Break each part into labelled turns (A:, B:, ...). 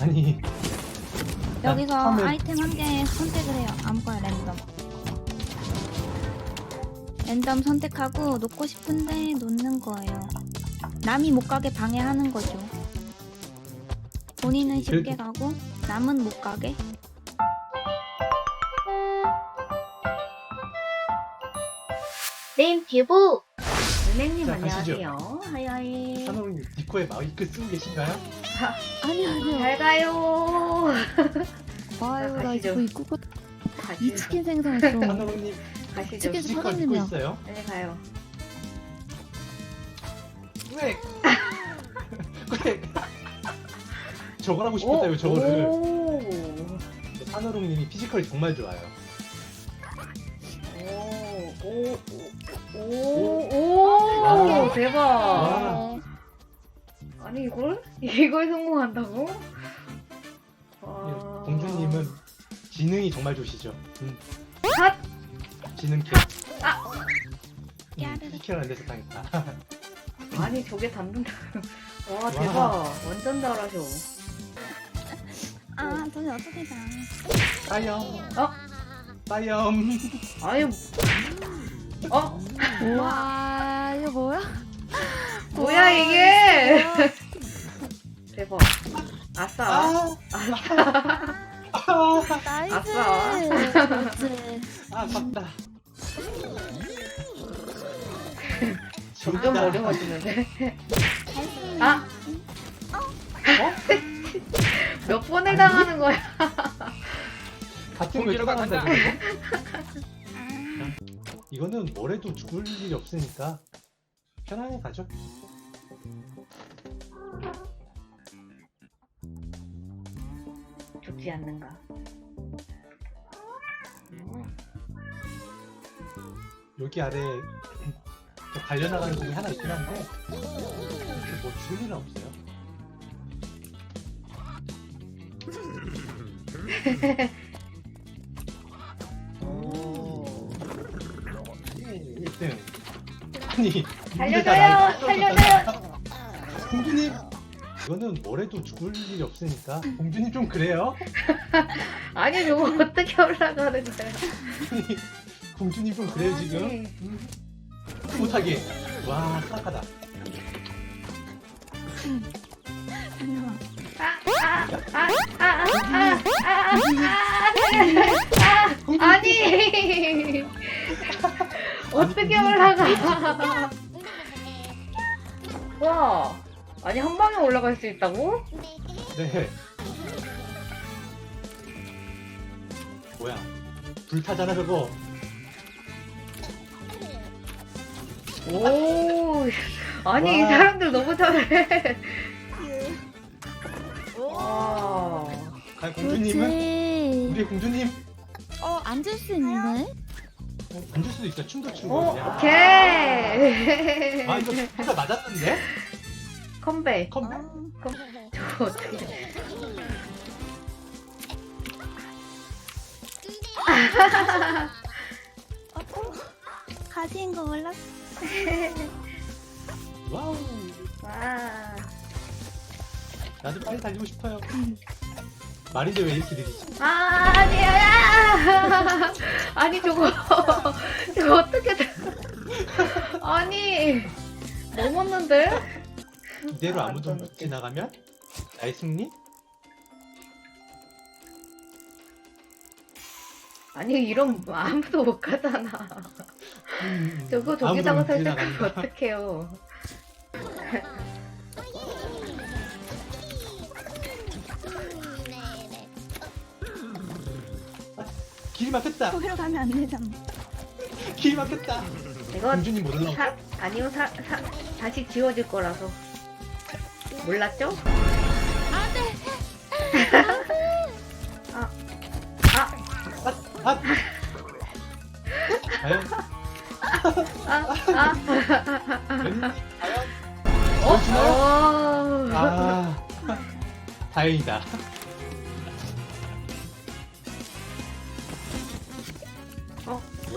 A: 아니
B: 여기서
A: 처음에-
B: 아이템 한 개 선택을 해요. 아무거나 랜덤. 랜덤 선택하고 놓고 싶은데 놓는 거예요. 남이 못 가게 방해하는 거죠. 본인은 쉽게 가고 남은 못 가게.
C: 네, 뷰부. 은행님
A: 자, 가시죠.
C: 안녕하세요. 하이하이.
A: 산호님 디 코에 마이크 쓰고 계신가요?
B: 아니 아니요.
C: 잘 가요.
B: 아유 나
C: 가시죠.
B: 이거 입고 이
C: 가시죠.
B: 치킨 생선했어.
A: 산호님
C: 가시죠.
B: 치킨 사장님이야.
A: 있어요?
C: 네, 가요.
A: 왜? 왜? 저걸 하고 싶었다요 저거를
C: 오.
A: 산호롱님이 피지컬이 정말 좋아요
C: 오. 오. 오. 오.
A: 와.
C: 대박.
A: 와.
C: 아니 이걸 이걸 성공한다고? 와.
A: 예, 공주님은 지능이 정말 좋으시죠 음.
C: 핫!
A: 지능 캐
C: 아!
A: 음. 피지컬 안 돼서 당했다
C: 아니 저게 닿는다. 와
A: 와.
C: 대박. 완전 잘하셔.
B: 아 돈이 어떻게 가?
A: 빠염
C: 어?
A: 빠염
C: 아니. 어?
B: 우와 이거 뭐야?
C: 뭐야 이게? 대박. 아싸.
A: 아, 아,
B: 나이스.
C: 아싸.
A: 아, 아깝다.
C: 점점
A: 재밌다.
C: 어려워지는데. 아!
A: 어?
C: 몇 번을 당하는 거야?
A: 같은 걸 따라간다.
B: 아,
A: 이거는 뭐래도 죽을 일이 없으니까 편하게 가죠.
C: 죽지 않는가.
A: 여기 아래 또 갈려나가는 중이 하나 있긴 한데 뭐 죽을 일은 없어요. 일 1등. 아니
C: 살려줘요! 살려줘요!
A: 공주님 이거는 뭐래도 죽을 일이 없으니까 공주님 좀 그래요?
C: 아니 저거 어떻게 올라가는 거야?
A: 아니, 공주님 좀 그래요 지금?
C: 아니.
A: 음. 못하게 와
B: 잠깐만.
C: 아니 어떻게 올라가? 와 아니 한 방에 올라갈 수 있다고?
A: 네 뭐야 불타잖아 저거
C: 오 아니 이
A: 와.
C: 사람들 너무 잘해. 와
A: 과연 공주님은. 우리 공주님
B: 어 앉을 수 있네.
A: 어, 앉을 수도 있어 춤도 추고
C: 오,
A: 야.
C: 오케이.
A: 아 이거 진짜 맞았는데
C: 컴백.
A: 컴백
C: 저거 어떻게?
B: 어, 가시인 거 몰랐어.
A: 와우
C: 와.
A: 나도 빨리 달리고 싶어요 말인데 왜 이렇게 느리지
C: 아, 아니야. 아니 저거 저거 어떻게 돼? 아니 넘었는데?
A: 이대로
C: 아,
A: 아무도 못. 지나가면 나의 승리?
C: 아니 이런 아무도 못 가잖아.
A: 음,
C: 저거
A: 아무도
C: 저기다가
A: 못
C: 설정하면
A: 지나간다.
C: 어떡해요?
A: 길이 막혔다
B: 거기로 가면 안 되잖아.
A: 길이 막혔다 공주님 못 올라오고
C: 사, 아니요 사, 사, 다시 지워질 거라서 몰랐죠? 아, 아,
A: 아! 과연
C: 아, 아.
A: 웬 과연
C: 어?
A: 보여주나요?
C: 어.
A: 아 다행이다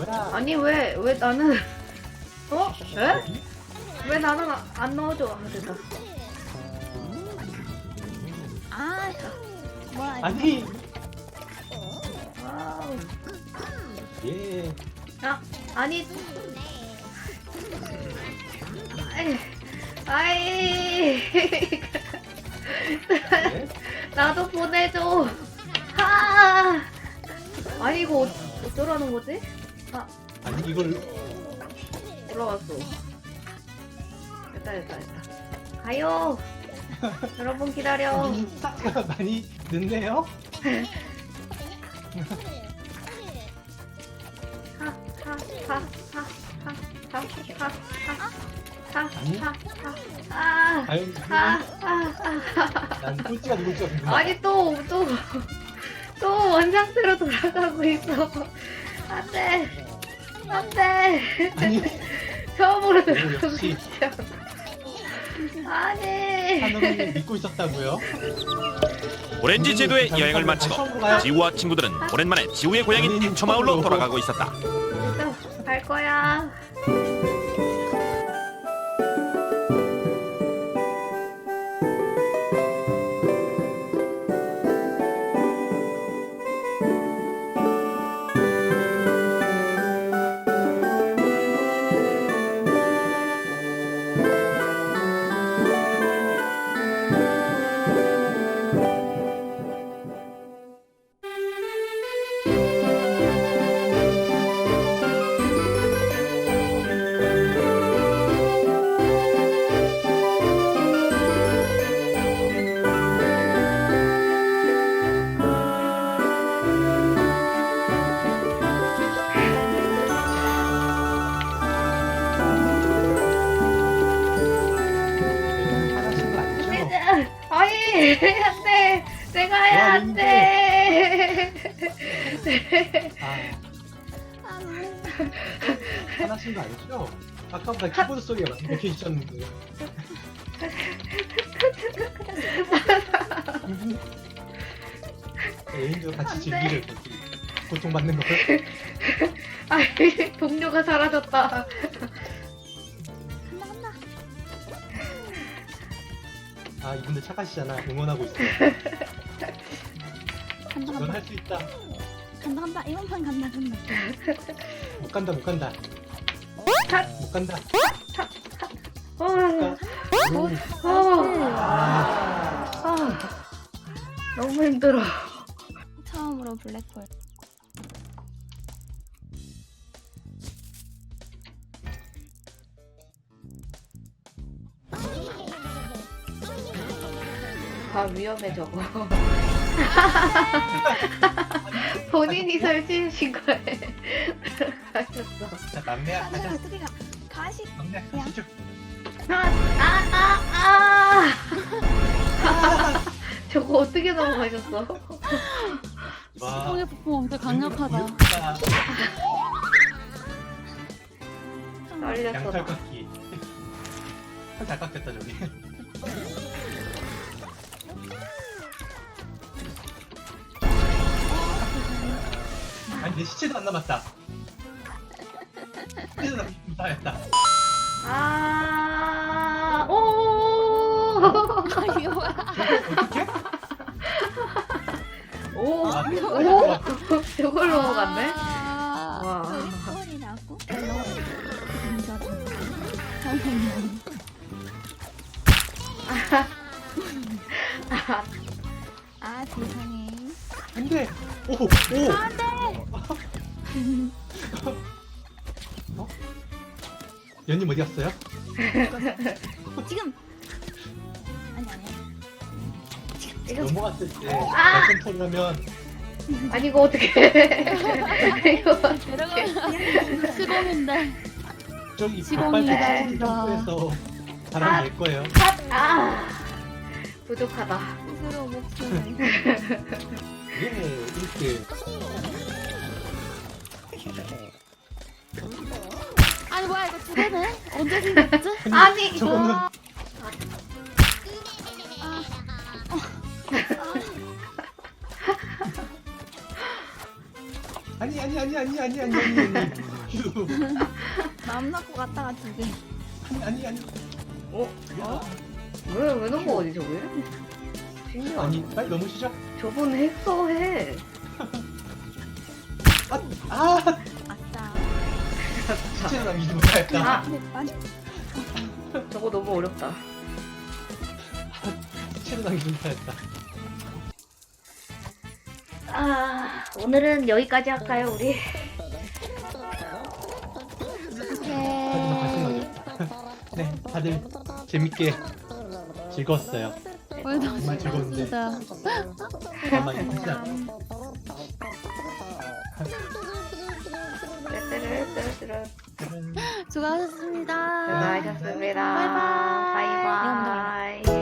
C: 아니 왜 왜 나는 어? 에? 왜 나는 아- 안 넣어줘? 아 됐다.
B: 아 뭐야?
A: 아니
C: 와우.
A: 예
C: 아, 아니. 아이. 아이.
A: 네?
C: 나도 보내줘. 아. 아니 이거 어, 어쩌라는 거지?
A: 아니 이걸
C: 올라왔어. 됐다 됐다 됐다. 가요. 여러분 기다려.
A: 사가 많이 늦네요 아니?
C: 아,
A: 아유
C: 아, 아, 아.
A: 난 꼴찌가 누굴지 궁금하다
C: 아니 또 또 또 원상태로 돌아가고 있어. 안돼, 안돼.
A: 아니
C: 처음으로 들어가고
A: 역시.
C: 아니.
A: 믿고 있었다고요?
D: 오렌지 제도의
A: 음,
D: 여행을 마치고? 지우와 친구들은 오랜만에 지우의 고향인 탱초마을로 돌아가고 있었다.
C: 또갈 거야.
A: 아 하나씩 거 아니죠? 아까보다 키보드 소리가 많이 이렇게 있었는데 애인도 같이
C: 안 돼.
A: 즐기를 거지 고통받는 걸
C: 아니, 동료가 사라졌다.
B: 간다 간다.
A: 아 이분들 착하시잖아 응원하고 있어
B: 간다
A: 넌
B: 간다.
A: 할 수 있다
B: 간다 간다. 이번 판 간다 간다.
A: 못 간다 못 간다 못 간다
C: 어,
A: 오.
C: 어,
A: 아,
C: 아, 너무 힘들어.
B: 처음으로 블랙홀.
C: 아 위험해 저거. 본인이 설치하신 거에 들어가셨어.
A: 자 남매야 가?
B: 가시.
A: 남매 야 가시죠
C: 아아아 아. 저거 어떻게 넘어가셨어?
A: 와
E: 폭의 폭풍 엄청 강력하다.
A: 무섭다.
C: 떨렸어.
A: 양털 깎기 잘 깎였다 저기 아니 내 시체도 안 남았다 시체도 남았다
C: 아, 오,
E: 아, 이거 뭐야?
A: 어떻게?
C: 오,
A: 아,
C: 오, 저걸 넘어갔네.
E: 아,
C: 와.
B: 선생님.
C: 아,
B: 아 세상에.
A: 안돼 오! 오! 어? 연님 어디 갔어요?
B: 지금. 아니 아니야.
C: 이거
A: 넘어갔을 때
C: 아!
A: 발전토를 하면
C: 아니 이거 어떻게? 이거.
E: 시공인데.
A: 저기 백발
E: 기다린다.
A: 점프해서 바람 낼 거예요
C: 아, 부족하다.
E: 스스로 목숨을.
A: 예 1등
E: 아니 뭐야 이거 두 개네? 언제 생겼지?
C: 아니,
A: 저거는
E: 아,
A: 아니 아니 아니 아니 아니 아니 아니 아니 휴.
B: 마음 놓고 갔다가 두 개.
A: 아니 아니 아니
C: 어?
A: 야,
C: 왜, 왜 넘어가지 저게? 신기하다.
A: 아니 빨리 넘으시죠
C: 저번에 했어 해.
A: 아, 아. 시체를 남기지 못하겠다.
C: 아
B: 네, 아니,
C: 저거 너무 어렵다.
A: 시체를 남기지 못하겠다.
C: 아 오늘은 여기까지 할까요 우리?
E: 오케이.
A: 네, 다들 재밌게 즐거웠어요.
E: 오늘도
A: 정말 즐거운데.
E: 즐거웠습니다.
A: 잠깐만 진짜
C: 뚜루뚜루뚜루.
A: 그런
E: 수고하셨습니다.
C: 수고하셨습니다.
E: 바이바이.
C: 바이바이.